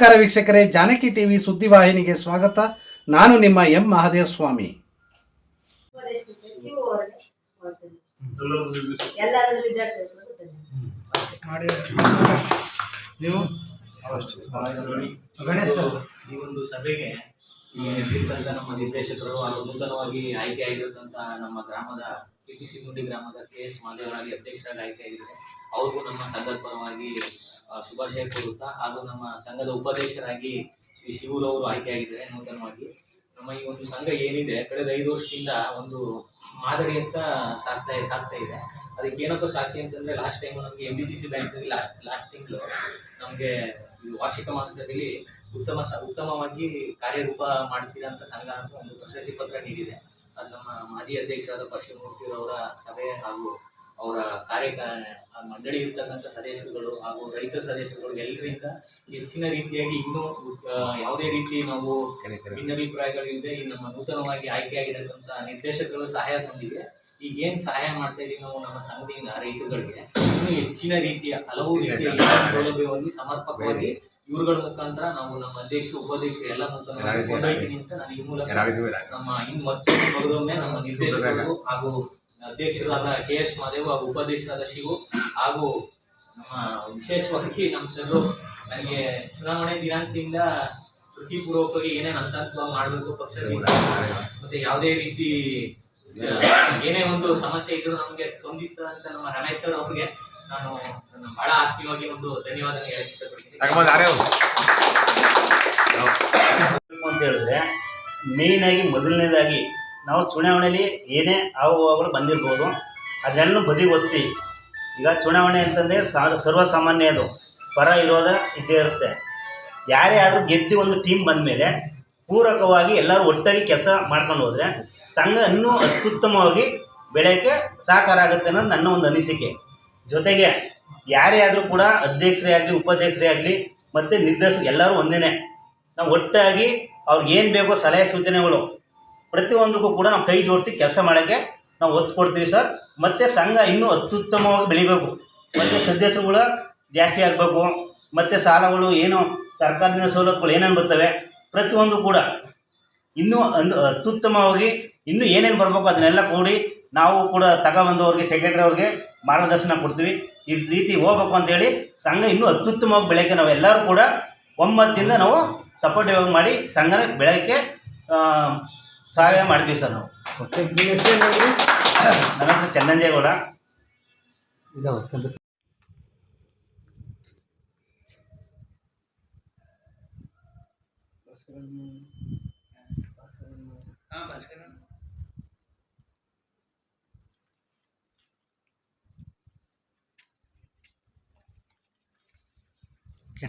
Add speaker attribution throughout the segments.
Speaker 1: ನಮಸ್ಕಾರ ವೀಕ್ಷಕರೇ, ಜಾನಕಿ ಟಿವಿ ಸುದ್ದಿವಾಹಿನಿಗೆ ಸ್ವಾಗತ. ನಾನು ನಿಮ್ಮ ಎಂ ಮಹಾದೇವ ಸ್ವಾಮಿ
Speaker 2: ನೀವು ಈ ಒಂದು ಸಭೆಗೆ ಈ ನಮ್ಮ ನಿರ್ದೇಶಕರು ಹಾಗೂ ನೂತನವಾಗಿ ಆಯ್ಕೆ ಆಗಿರತಕ್ಕಂತ ನಮ್ಮ ಗ್ರಾಮದ ಕೆಟಿಸಿ ಗುಂಡಿ ಗ್ರಾಮದ ಕೆ ಎಸ್ ಮಾದೇವರಾಗಿ ಅಧ್ಯಕ್ಷರಾಗಿ ಆಯ್ಕೆ ಆಗಿದ್ದಾರೆ ಅವ್ರಿಗೂ ನಮ್ಮ ಸಂದರ್ಭವಾಗಿ ಶುಭಾಶಯ ಕೋರುತ್ತಾ. ಹಾಗೂ ನಮ್ಮ ಸಂಘದ ಉಪಾಧ್ಯಕ್ಷರಾಗಿ ಶ್ರೀ ಶಿವರವರು ಆಯ್ಕೆ ಆಯ್ಕೆಯಾಗಿದ್ದಾರೆ ನೂತನವಾಗಿ. ನಮ್ಮ ಈ ಒಂದು ಸಂಘ ಏನಿದೆ, ಕಳೆದ ಐದು ವರ್ಷದಿಂದ ಒಂದು ಮಾದರಿಯತ್ತ ಸಾಕ್ತಾ ಸಾಕ್ತಾ ಇದೆ. ಅದಕ್ಕೆ ಏನಪ್ಪ ಸಾಕ್ಷಿ ಅಂತಂದ್ರೆ ಲಾಸ್ಟ್ ಟೈಮ್ ನಮಗೆ ಎಂ ಬಿ ಸಿ ಸಿ ಬ್ಯಾಂಕ್ನಲ್ಲಿ ಲಾಸ್ಟ್ ಲಾಸ್ಟ್ ತಿಂಗಳು ನಮಗೆ ವಾರ್ಷಿಕ ಮಹಾಸಭೆಯಲ್ಲಿ ಉತ್ತಮ ಉತ್ತಮವಾಗಿ ಕಾರ್ಯರೂಪ ಮಾಡ್ತಿರೋಂಥ ಸಂಘ ಅಂತ ಒಂದು ಪ್ರಶಸ್ತಿ ಪತ್ರ ನೀಡಿದೆ. ಅದು ನಮ್ಮ ಮಾಜಿ ಅಧ್ಯಕ್ಷರಾದ ಪಶ್ಚಿಮಮೂರ್ತಿಯವರ ಸಭೆ ಹಾಗೂ ಅವರ ಕಾರ್ಯ ಮಂಡಳಿ ಇರ್ತಕ್ಕಂಥ ಸದಸ್ಯರುಗಳು ಹಾಗೂ ರೈತ ಸದಸ್ಯರುಗಳು ಎಲ್ಲರಿಂದ ಹೆಚ್ಚಿನ ರೀತಿಯಾಗಿ ಇನ್ನೂ ಯಾವುದೇ ರೀತಿ ನಾವು ಭಿನ್ನಾಭಿಪ್ರಾಯಗಳಿಲ್ಲದೆ ಈ ನಮ್ಮ ನೂತನವಾಗಿ ಆಯ್ಕೆಯಾಗಿರತಕ್ಕಂಥ ನಿರ್ದೇಶಕರು ಸಹಾಯದೊಂದಿಗೆ ಈಗ ಏನ್ ಸಹಾಯ ಮಾಡ್ತಾ ಇದೀವಿ ನಾವು ನಮ್ಮ ಸಂಘದಿಂದ ರೈತರುಗಳಿಗೆ? ಇನ್ನೂ ಹೆಚ್ಚಿನ ರೀತಿಯ ಹಲವು ರೀತಿಯ ಸೌಲಭ್ಯವಾಗಿ ಸಮರ್ಪಕವಾಗಿ ಇವರುಗಳ ಮುಖಾಂತರ ನಾವು ನಮ್ಮ ಅಧ್ಯಕ್ಷ ಉಪಾಧ್ಯಕ್ಷ ಎಲ್ಲ ಕೊಂಡೊಯ್ತೀನಿ ಅಂತ ನಾನು ಈ ಮೂಲಕ ನಮ್ಮ ಇನ್ನು ಮತ್ತೊಮ್ಮೆ ನಮ್ಮ ನಿರ್ದೇಶಕರು ಹಾಗೂ ಅಧ್ಯಕ್ಷರಾದ ಕೆ ಎಸ್ ಮಾದೇವ್ ಹಾಗೂ ಉಪಾಧ್ಯಕ್ಷರಾದ ಶಿವು ಹಾಗೂ ನಮ್ಮ ವಿಶೇಷವಾಗಿ ನಮ್ಮ ಸರ್ ನನಗೆ ಚುನಾವಣೆ ದಿನಾಂಕದಿಂದ ವೃತ್ತಿಪೂರ್ವಕವಾಗಿ ಏನೇನು ಅಂತರ್ಕ ಹಂತವಾಗಿ ಮಾಡಬೇಕು ಪಕ್ಷದಿಂದ ಮತ್ತೆ ಯಾವುದೇ ರೀತಿ ಏನೇ ಒಂದು ಸಮಸ್ಯೆ ಇದ್ರು ನಮಗೆ ಅಂತ ನಮ್ಮ ರಮೇಶ್ ಸರ್ ಅವ್ರಿಗೆ ನಾನು ನನ್ನ ಬಹಳ ಆತ್ಮೀಯವಾಗಿ ಒಂದು ಧನ್ಯವಾದ ಹೇಳಕ್ ಇಷ್ಟಪಡ್ತೀನಿ.
Speaker 3: ಅಂತ ಹೇಳಿದ್ರೆ ಮೇನ್ ಆಗಿ ಮೊದಲನೇದಾಗಿ ನಾವು ಚುನಾವಣೆಯಲ್ಲಿ ಏನೇ ಆಗುವಾಗಲು ಬಂದಿರ್ಬೋದು ಅದನ್ನು ಬದಿ ಒತ್ತಿ. ಈಗ ಚುನಾವಣೆ ಅಂತಂದರೆ ಸಾ ಸರ್ವಸಾಮಾನ್ಯ ಅದು ಪರ ಇರೋದ ಇದ್ದೇ ಇರುತ್ತೆ. ಯಾರೇ ಆದರೂ ಗೆದ್ದು ಒಂದು ಟೀಮ್ ಬಂದ ಮೇಲೆ ಪೂರಕವಾಗಿ ಎಲ್ಲರೂ ಒಟ್ಟಾಗಿ ಕೆಲಸ ಮಾಡ್ಕೊಂಡು ಹೋದರೆ ಸಂಘ ಇನ್ನೂ ಅತ್ಯುತ್ತಮವಾಗಿ ಬೆಳೆಯೋಕ್ಕೆ ಸಹಕಾರ ಆಗುತ್ತೆ ಅನ್ನೋದು ನನ್ನ ಒಂದು ಅನಿಸಿಕೆ. ಜೊತೆಗೆ ಯಾರೇ ಆದರೂ ಕೂಡ ಅಧ್ಯಕ್ಷರೇ ಆಗಲಿ, ಉಪಾಧ್ಯಕ್ಷರೇ ಆಗಲಿ, ಮತ್ತು ನಿರ್ದೇಶಕ ಎಲ್ಲರೂ ಒಂದೇ ನಾವು ಒಟ್ಟಾಗಿ ಅವ್ರಿಗೆ ಏನು ಬೇಕೋ ಸಲಹೆ ಸೂಚನೆಗಳು ಪ್ರತಿಯೊಂದಕ್ಕೂ ಕೂಡ ನಾವು ಕೈ ಜೋಡಿಸಿ ಕೆಲಸ ಮಾಡೋಕ್ಕೆ ನಾವು ಒತ್ತು ಕೊಡ್ತೀವಿ ಸರ್. ಮತ್ತು ಸಂಘ ಇನ್ನೂ ಅತ್ಯುತ್ತಮವಾಗಿ ಬೆಳಿಬೇಕು. ಮತ್ತು ಸದಸ್ಯರುಗಳು ಜಾಸ್ತಿ ಆಗಬೇಕು. ಮತ್ತು ಸಾಲಗಳು ಏನು ಸರ್ಕಾರದಿಂದ ಸವಲತ್ತುಗಳು ಏನೇನು ಬರ್ತವೆ ಪ್ರತಿಯೊಂದು ಕೂಡ ಇನ್ನೂ ಅಂದು ಅತ್ಯುತ್ತಮವಾಗಿ ಇನ್ನೂ ಏನೇನು ಬರಬೇಕು ಅದನ್ನೆಲ್ಲ ಕೂಡಿ ನಾವು ಕೂಡ ತಗೊಬಂದವ್ರಿಗೆ ಸೆಕ್ರೆಟರಿ ಅವ್ರಿಗೆ ಮಾರ್ಗದರ್ಶನ ಕೊಡ್ತೀವಿ. ಈ ರೀತಿ ಹೋಗ್ಬೇಕು ಅಂತೇಳಿ ಸಂಘ ಇನ್ನೂ ಅತ್ಯುತ್ತಮವಾಗಿ ಬೆಳೆಯೋಕ್ಕೆ ನಾವೆಲ್ಲರೂ ಕೂಡ ಒಮ್ಮತ್ತಿಂದ ನಾವು ಸಪೋರ್ಟಿವ್ ಮಾಡಿ ಸಂಘನ ಬೆಳೆಯೋಕ್ಕೆ ಸಹಾಯ ಮಾಡ್ತೀವಿ ಸರ್ ನಾವು ನನ್ನ ಹೆಸರು ಚನ್ನಂಜೇಗೌಡ ಏ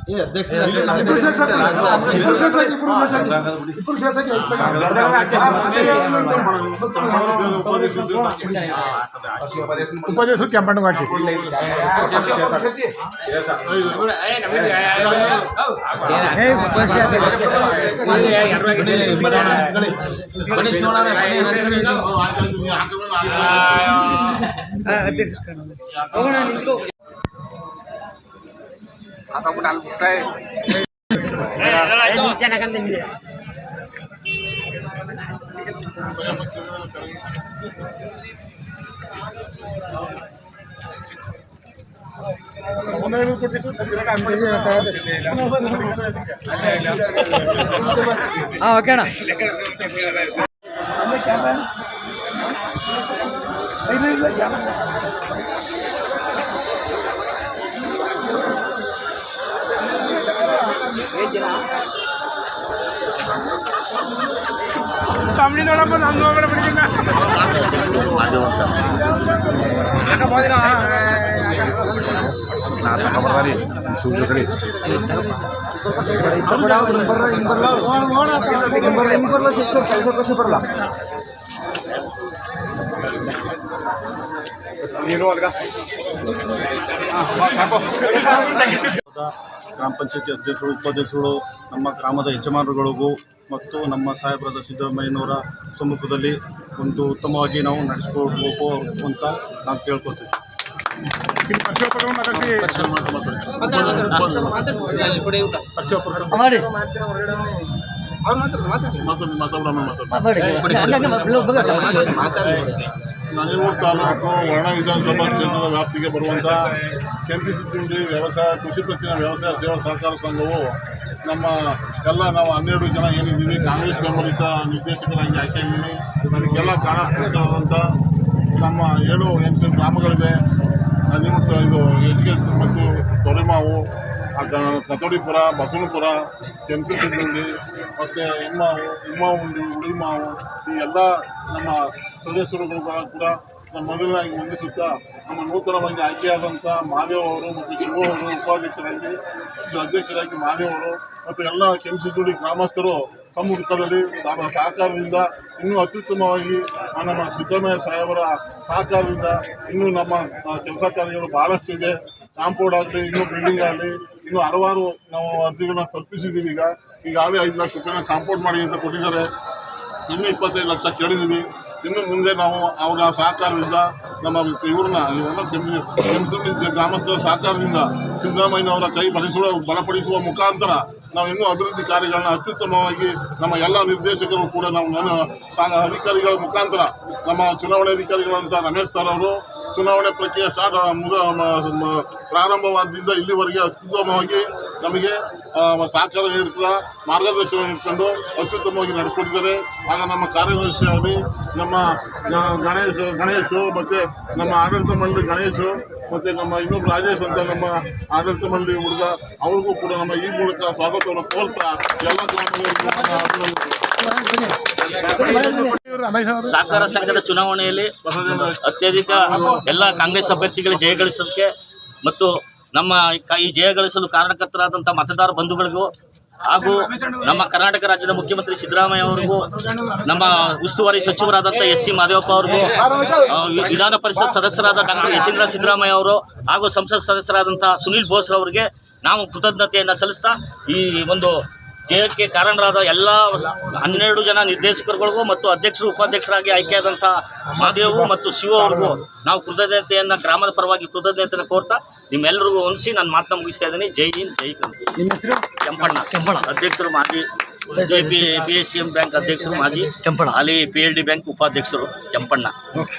Speaker 3: ఇప్పుడు చేశాక
Speaker 4: ఇప్పుడు చేశాక ఇప్పుడు చేశాక ఇప్పుడు చేశాక ఉపదేశం చెప్పండి మాకు అధ్యక్ష అసలు అనుకుంటాయి ఓకేనా కెమెరా
Speaker 5: ಓಕೆ ಅಣ್ಣ
Speaker 4: ತಮ್ಮಡಿ ನೋಡಪ್ಪ ನಮ್ದು ಹೋಗ್ಬೇಡ ಬಿಡ್ತೀನಿ
Speaker 5: ನಾ ತಗೊಬರ್ರಿ ಸುಳ್ಳು ಸರಿ
Speaker 6: ಗ್ರಾಮ ಪಂಚಾಯತಿ ಅಧ್ಯಕ್ಷರು ಉಪಾಧ್ಯಕ್ಷರು ನಮ್ಮ ಗ್ರಾಮದ ಯಜಮಾನರುಗಳಿಗೂ ಮತ್ತು ನಮ್ಮ ಸಾಹೇಬರಾದ ಸಿದ್ದರಾಮಯ್ಯನವರ ಸಮ್ಮುಖದಲ್ಲಿ ಒಂದು ಉತ್ತಮವಾಗಿ ನಾವು ನಡೆಸಿಕೊಳ್ಬೇಕು ಅಂತ ನಾವು ಕೇಳ್ಕೊತೀವಿ
Speaker 5: ಮಾಡಿ
Speaker 6: ನಂಜನಗೂಡು ತಾಲೂಕು ವರ್ಣ ವಿಧಾನಸಭಾ ಕ್ಷೇತ್ರದ ವ್ಯಾಪ್ತಿಗೆ ಬರುವಂಥ ಕೆಂಪಿಸಿದ್ದುಂಡಿ ವ್ಯವಸಾಯ, ಕೃಷಿ ಪತ್ತಿನ ವ್ಯವಸಾಯ ಸೇವಾ ಸಹಕಾರ ಸಂಘವು ನಮ್ಮ ಎಲ್ಲ ನಾವು ಹನ್ನೆರಡು ಜನ ಏನಿದ್ದೀವಿ, ಕಾಂಗ್ರೆಸ್ ಬೆಂಬಲಿತ ನಿರ್ದೇಶಕರಾಗಿ ಆಯ್ಕೆಯಾಗಿದ್ದೀನಿ ನನಗೆಲ್ಲ ಕಾರಣಾತ್ಮಕವಾದಂಥ ನಮ್ಮ ಏಳು, ಎಂಟು ಗ್ರಾಮಗಳಿವೆ. ನಂಜನಗೂಡು ಇದು ಎಜುಕೇಶನ್ ಮತ್ತು ತೊರೆಮಾವು ಕತೋಡಿಪುರ ಬಸವನಪುರ ಕೆಂಪಿಸಿದ್ದುಂಡಿ ಮತ್ತು ಇಮ್ಮಾವು ಹಿಮ್ಮಾವು ಉಳಿಮಾವು ಈ ಎಲ್ಲ ನಮ್ಮ ಸದಸ್ಯರುಗಳು ಕೂಡ ನಮ್ಮ ಮೊದಲನಾಗಿ ವಂದಿಸುತ್ತಾ ನಮ್ಮ ನೂತನವಾಗಿ ಆಯ್ಕೆಯಾದಂಥ ಮಹಾದೇವ್ ಅವರು ಮತ್ತು ಶಿವ ಅವರು ಉಪಾಧ್ಯಕ್ಷರಾಗಿ ಅಧ್ಯಕ್ಷರಾಗಿ ಮಹಾದೇವ್ ಅವರು ಮತ್ತು ಎಲ್ಲ ಕೆಂಪಿಸಿದ್ದುಂಡಿ ಗ್ರಾಮಸ್ಥರು ಸಮ್ಮುಖದಲ್ಲಿ ಸಹ- ಸಹಕಾರದಿಂದ ಇನ್ನೂ ಅತ್ಯುತ್ತಮವಾಗಿ ನಮ್ಮ ಸಿದ್ದರಾಮಯ್ಯ ಸಾಹೇಬರ ಸಹಕಾರದಿಂದ ಇನ್ನೂ ನಮ್ಮ ಕೆಲಸ ಕಾರ್ಯಗಳು ಬಹಳಷ್ಟು ಇದೆ. ಕಾಂಪೌಂಡ್ ಆಗಲಿ, ಇನ್ನೂ ಬಿಲ್ಡಿಂಗ್ ಆಗಲಿ, ಇನ್ನೂ ಹಲವಾರು ನಾವು ಅರ್ಜಿಗಳನ್ನ ತಲುಪಿಸಿದ್ದೀವಿ ಈಗ. ಈಗಾಗಲೇ ಐದು ಲಕ್ಷ ರೂಪಾಯಿನ ಕಾಂಪೌಂಡ್ ಮಾಡಿ ಅಂತ ಕೊಟ್ಟಿದ್ದಾರೆ. ಇನ್ನೂ ಇಪ್ಪತ್ತೈದು ಲಕ್ಷ ಕೇಳಿದ್ದೀವಿ. ಇನ್ನು ಮುಂದೆ ನಾವು ಅವರ ಸಹಕಾರದಿಂದ ನಮ್ಮ ಇವ್ರನ್ನ ಕೆಂಪಿ- ಗ್ರಾಮಸ್ಥರ ಸಹಕಾರದಿಂದ ಸಿದ್ದರಾಮಯ್ಯನವರ ಕೈ ಬಲಿಸುವ, ಬಲಪಡಿಸುವ ಮುಖಾಂತರ ನಾವು ಇನ್ನೂ ಅಭಿವೃದ್ಧಿ ಕಾರ್ಯಗಳನ್ನ ಅತ್ಯುತ್ತಮವಾಗಿ ನಮ್ಮ ಎಲ್ಲ ನಿರ್ದೇಶಕರು ಕೂಡ ನಾವು ಅಧಿಕಾರಿಗಳ ಮುಖಾಂತರ ನಮ್ಮ ಚುನಾವಣಾಧಿಕಾರಿಗಳಂತ ರಮೇಶ್ ಸರ್ ಅವರು ಚುನಾವಣೆ ಪ್ರಕ್ರಿಯೆ ಸ್ಟಾರ್ಟ್ ಮುಗ ಪ್ರಾರಂಭವಾದ್ದರಿಂದ ಇಲ್ಲಿವರೆಗೆ ಅತ್ಯುತ್ತಮವಾಗಿ ನಮಗೆ ಸಹಕಾರ ನೀಡ್ತಾ ಮಾರ್ಗದರ್ಶನ ಇಟ್ಕೊಂಡು ಅತ್ಯುತ್ತಮವಾಗಿ ನಡೆಸ್ಕೊಡ್ತಾರೆ ಆಗ ನಮ್ಮ ಕಾರ್ಯದರ್ಶಿ ಆಗಲಿ, ನಮ್ಮ ಗಣೇಶ, ಗಣೇಶ್ ಮತ್ತು ನಮ್ಮ ಆಡಳಿತ ಮಂಡಳಿ ಗಣೇಶು ಮತ್ತು ನಮ್ಮ ಇನ್ನೊಬ್ಬ ರಾಜೇಶ್ ಅಂತ ನಮ್ಮ ಆಡಳಿತ ಮಂಡಳಿ ಹುಡುಗ, ಅವ್ರಿಗೂ ಕೂಡ ನಮ್ಮ ಈ ಮೂಲಕ ಸ್ವಾಗತವನ್ನು ಕೋರ್ತಾ ಎಲ್ಲ ಗ್ರಾಮಗಳಲ್ಲಿ
Speaker 7: ಸಹಕಾರ ಸಂಘದ ಚುನಾವಣೆಯಲ್ಲಿ ಅತ್ಯಧಿಕ ಎಲ್ಲ ಕಾಂಗ್ರೆಸ್ ಅಭ್ಯರ್ಥಿಗಳ ಜಯಗಳಿಸೋದಕ್ಕೆ ಮತ್ತು ನಮ್ಮ ಈ ಈ ಜಯಗಳಿಸಲು ಕಾರಣಕರ್ತರಾದಂಥ ಮತದಾರ ಬಂಧುಗಳಿಗೂ ಹಾಗೂ ನಮ್ಮ ಕರ್ನಾಟಕ ರಾಜ್ಯದ ಮುಖ್ಯಮಂತ್ರಿ ಸಿದ್ದರಾಮಯ್ಯ ಅವರಿಗೂ, ನಮ್ಮ ಉಸ್ತುವಾರಿ ಸಚಿವರಾದಂಥ ಎಸ್ ಸಿ ಮಾದೇವಪ್ಪ ಅವರಿಗೂ ವಿಧಾನ ಪರಿಷತ್ ಸದಸ್ಯರಾದ ಡಾಕ್ಟರ್ ಯತೀಂದ್ರ ಸಿದ್ದರಾಮಯ್ಯ ಅವರು ಹಾಗೂ ಸಂಸತ್ ಸದಸ್ಯರಾದಂಥ ಸುನೀಲ್ ಬೋಸ್ರವರಿಗೆ ನಾವು ಕೃತಜ್ಞತೆಯನ್ನು ಸಲ್ಲಿಸ್ತಾ ಈ ಒಂದು ಜಯಕ್ಕೆ ಕಾರಣರಾದ ಎಲ್ಲ ಹನ್ನೆರಡು ಜನ ನಿರ್ದೇಶಕರುಗಳಿಗೂ ಮತ್ತು ಅಧ್ಯಕ್ಷರು ಉಪಾಧ್ಯಕ್ಷರಾಗಿ ಆಯ್ಕೆಯಾದಂಥ ಮಹಾದೇವು ಮತ್ತು ಶಿವ ಅವ್ರಿಗೂ ನಾವು ಕೃತಜ್ಞತೆಯನ್ನು ಗ್ರಾಮದ ಪರವಾಗಿ ಕೃತಜ್ಞತೆಯನ್ನು ಕೋರ್ತಾ ನಿಮ್ಮೆಲ್ಲರಿಗೂ ಹೊಂದಿಸಿ ನಾನು ಮಾತನ್ನ ಮುಗಿಸ್ತಾ ಇದ್ದೀನಿ. ಜೈ ಹಿಂದ್ ಜೈ
Speaker 5: ಹೆಸರು?
Speaker 7: ಕೆಂಪಣ್ಣ.
Speaker 5: ಕೆಂಪಣ್ಣ.
Speaker 7: ಅಧ್ಯಕ್ಷರು ಮಾಜಿ J P P S C M bank ಅಧ್ಯಕ್ಷರು ಮಾಜಿ
Speaker 5: ಕೆಂಪಣ್ಣ.
Speaker 7: ಅಲ್ಲಿ ಪಿ ಎಲ್ ಡಿ ಬ್ಯಾಂಕ್ ಉಪಾಧ್ಯಕ್ಷರು ಕೆಂಪಣ್ಣ.
Speaker 5: ಓಕೆ.